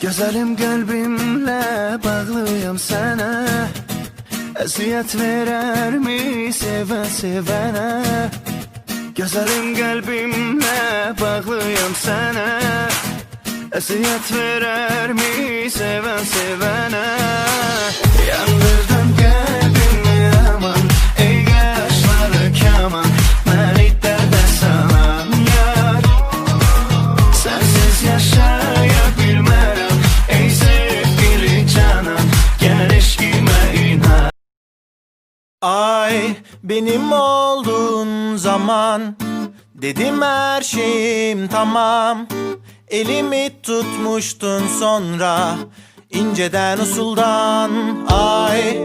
Güzelim kalbimle bağlıyım sana. Eziyet verer mi seven sevene? Güzelim kalbimle bağlıyım sana. Eziyet verer mi seven sevene Ay benim olduğun zaman Dedim her şeyim tamam. Elimi tutmuştun sonra inceden usuldan. Ay